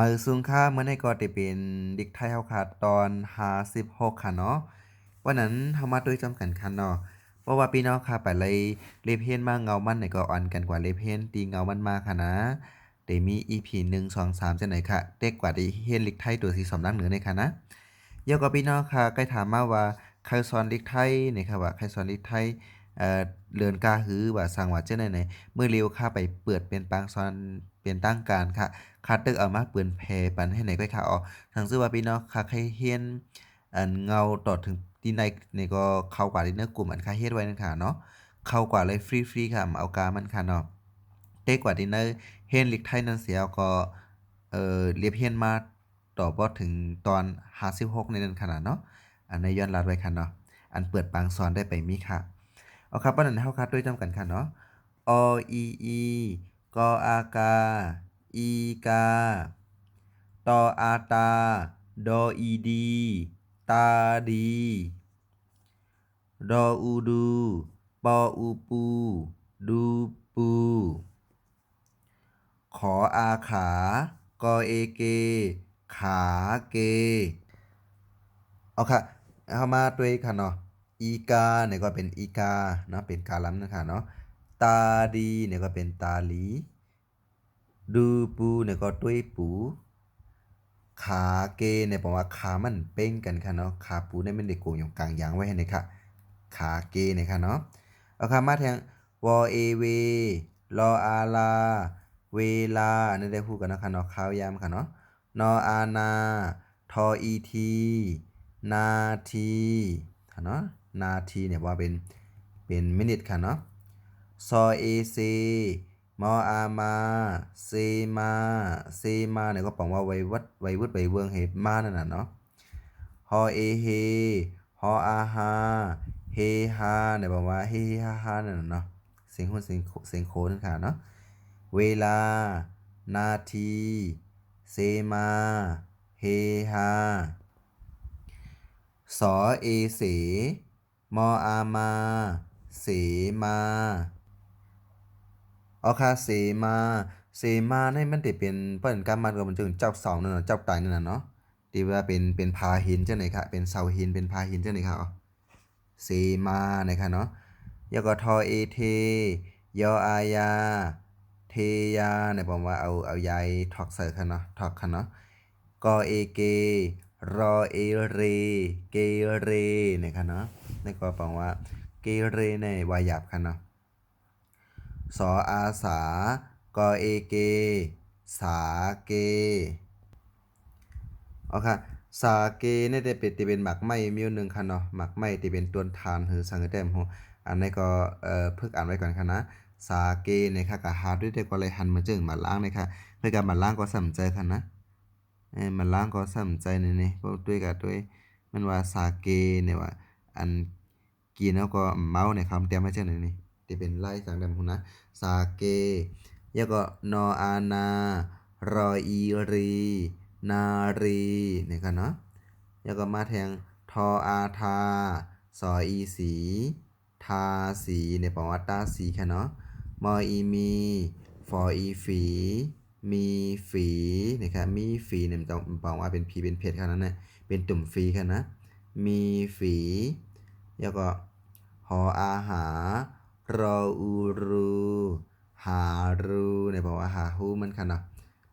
มือสูงค่าเมื่อในก็จะเป็นดิกไทยเฮาค่ะตอน56ค่ะเนาะวันนั้นเฮามาด้วยจอมกันค่ะเนาะเพราะว่าพี่น้องค่ะไปเลยเลเพนมาเงามันไหนก็อ่อนกันกว่าเลเพนตีเงามันมาค่ะนะเดมี EP 1 2 3จังไหนค่ะเด็กกว่าที่เฮียนลิกไทยตัวที่สำนักเหนือในค่ะนะเยาก็พี่น้องค่ะใกล้ถามมาว่าใครสอนลิกไทยในค่ะว่าใครสอนลิกไทย เอ่อเรือนกาหือว่าสร้างว่าจังไหนไหนเมื่อเร็วค่ะไปเปิดเป็นปางสอนเป็นตั้งการค่ะคาตึกเอามาเปืนแพปันให้ไหนก็ค่ะอ๋อทางซื้อว่าพี่น้องค่ะใครเฮียนอันเงาต่อถึงที่ในนี่ก็เข้ากว่าที่เนื้อกลุ่มอันค่าเฮ็ดไว้นั่นค่ะเนาะเข้ากว่าเลยฟรีๆค่ะเอากามันค่ะเนาะเต็กกว่าที่เนื้อเฮียนลิกไทยนั่นเสียก็เอ่อเรียบเฮียนมาต่อบ่ถึงตอน56ในนั้นขนาดเนาะอันในย้อนลัดไว้ค่ะเนาะอันเปิดปางสอนได้ไปมีค่ะ เอาครับปนนั้นเฮาคัดด้วยจำกันค่ะเนาะออีอีกออากา อีกา ตออาตา ดออีดี ตาดีดออูดูปออูปู ดูปู ขออาขา กอเอเก ขาเก เอาค่ะ เอามาด้วยค่ะเนาะ อีกาเนี่ยก็เป็นอีกาเนาะเป็นกาลัมนะคะเนาะตาดีเนี่ยก็เป็นตาลี ดูปูเนี่ยก็ตุ้ยปู ขาเกเนี่ยบอกว่าขามันเป้งกันค่ะเนาะขาปูเนี่ยมันได้โกงอยู่กลางยางไว้ให้นะคะขาเกเนี่ยค่ะเนาะเอาคำมาแทงวอเอเวรออาลา เวลาอันนี้ได้พูดกันนะคะเนาะข้าวยามค่ะเนาะนออานา ทออีที นาทีค่ะเนาะ นาทีเนี่ยว่าเป็นเป็นมินิทค่ะเนาะซอเอเซมออามาเซมาเซมาเนี่ยก็แปลว่าไววัดไววุดไวเวิงเฮมานั่นน่ะเนาะฮอเอเฮฮออาฮาเฮฮาเนี่ยบอกว่าเฮฮาฮานั่นน่ะเนาะเสียงหุ้นเสียงเสียงโคนั่นค่ะเนาะเวลา นาทีเซมาเฮฮาสอเอเส มออามาเสมาเอค่ะเสมาเสมาในมันได้เป็นเปิ้นกรรมันก็มันจึงเจ้าเสานั่นน่ะเจ้าไตนั่นน่ะเนาะที่ว่าเป็นเป็นพาหินเจังได๋ค่ะเป็นเสาหินเป็นพาหินเจังได๋ค่ะอ๋อเสมานะคะเนาะแล้วก็ทอเอเทยออายา เทยาเนี่ยผมว่าเอาเอายายถอกใส่ค่ะเนาะถอกคะเนาะกอเอเก รอเอเร เกเรนี่ยค่ะเนาะนี่ก็แปลว่า เกเรในวาหยาบค่ะเนาะสออาสากอเอเก สาเกเอาค่ะสาเกเนี่ยได้เป็นที่เป็นหมักไม้มีอยู่หนึ่งค่ะเนาะหมักไม้ที่เป็นต้นทานหรือสังเกตได้มอันนี้ก็เอ่อพึกอ่านไว้ก่อนค่ะนะสาเกเนี่ยค่ะก็หาด้วยแต่ก็เลยหันมาจึงมาล้างเลยค่ะเพื่อการมาล้างก็สนใจค่ะนะ มาล้างก็สนใจนี่นี่เพราะด้วยกับด้วยมันว่าสาเกเนี่ยว่าอันกินแล้วก็เมาในคำเตรียมไว้จังนี่นี่ที่เป็นไล่สังดำหุ่นนะสาเกแล้วก็นออานา รออีรี นารีเนี่ยกันเนาะแล้วก็มาแทงทออาทาสออีสี ทาสีเนี่ยแปลว่าตาสีค่ะเนาะมออีมีฟออีฝี มีฝีนะครับมีฝีเนี่ยมันจะบอกว่าเป็นผีเป็นเพชรค่ะนั้นเนี่ยเป็นตุ่มฝีค่ะนะมีฝีแล้วก็หออาหารออูรูหารูเนี่ยบอกว่าหาฮูมันค่ะเนาะ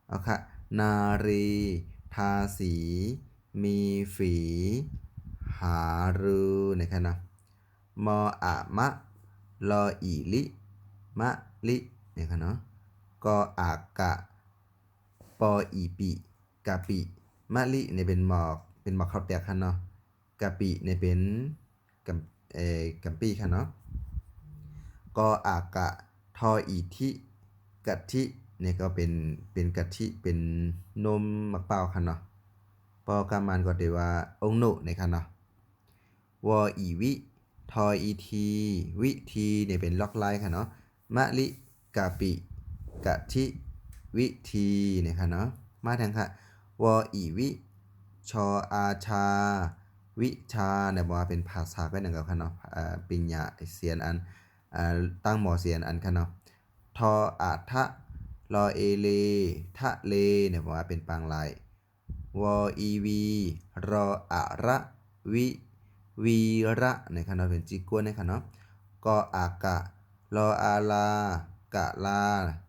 เอาค่ะนารี ทาสี มีฝี หารูเนี่ยค่ะเนาะมออะมะรออีลิมะลิเนี่ยค่ะเนาะก็อากะ ออีปิกะปิมะลิเนี่ยเป็นหมอกเป็นหมอกข้าวแตกค่ะเนาะกะปิเนี่ยเป็นกำเอ่อกำปีค่ะเนาะก็อากะทออีทิกะทิเนี่ยก็เป็นเป็นกะทิเป็นนมมะพร้าค่ะเนาะปอกามันก็ได้ว่าองโนเนี่ยค่ะเนาะวออีวิทออีทีวิทีเนี่ยเป็นล็อกไลน์ค่ะเนาะมะลิกะปิกะทิ วิธีเนี่ยค่ะเนาะมาทางค่ะวออีวิชออาชา วิชาเนี่ยบอกว่าเป็นภาษาก็หนึ่งกับค่ะเนาะปิญญาเสียนอันตั้งหมอเสียนอันค่ะเนาะทออาทะรอเอเลทะเลเนี่ยบอกว่าเป็นปางลายวออีวีรออะระวิวีระนะครับเนาะเป็นจิกวนนะครับเนาะกออากะรออาลา กะลา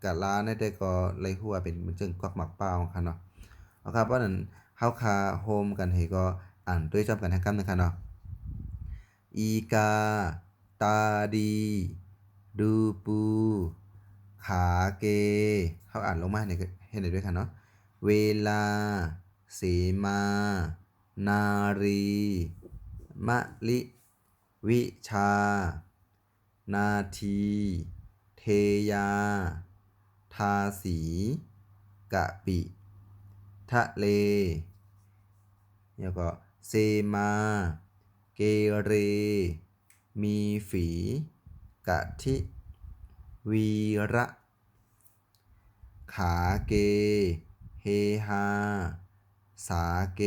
กะลาเนี่ยแต่ก็เลยหัวเป็นมันจึงกวักหมักเป้าครับเนาะเอาครับเพราะนั้นเฮาคาโฮมกันเฮก็อ่านด้วยจอมกันทั้งคำนะครับเนาะอีกา ตาดี ดูปู ขาเกเขาอ่านลงมาให้ให้หน่อยด้วยค่ะเนาะเวลา เสมา นารี มะลิ วิชา นาที เทยา ทาสี กะปิ ทะเล แล้วก็เซมา เกเร มีฝี กะทิ วีระ ขาเก เฮฮา สาเก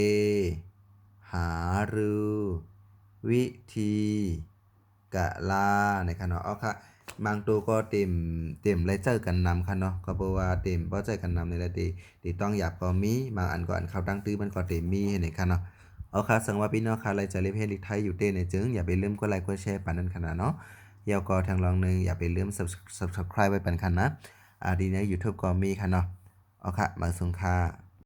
หารือ วิธี กะลาในครับเนาะเอาค่ะบางตัวก็เต็มเต็มเลเจอกันนำค่ะเนาะก็เพราะว่าเต็มเพราะเจอกันนำในละตีตีต้องอยากก็มีบางอันก็อันเขาตั้งตื้อมันก็เต็มมีเห็นไหมคะเนาะเอาค่ะสังว่าพี่น้องค่ะรายจะเล็บให้ลิไทยอยู่เต้ในจึงอย่าไปลืมกดไลค์กดแชร์ปันนั้นขนาดเนาะเยาวก็ทางลองหนึ่งอย่าไปลืม subscribe ไว้ปันคันนะอ่าดีนะ YouTube ก็มีค่ะเนาะเอาค่ะมาส่งค่ะ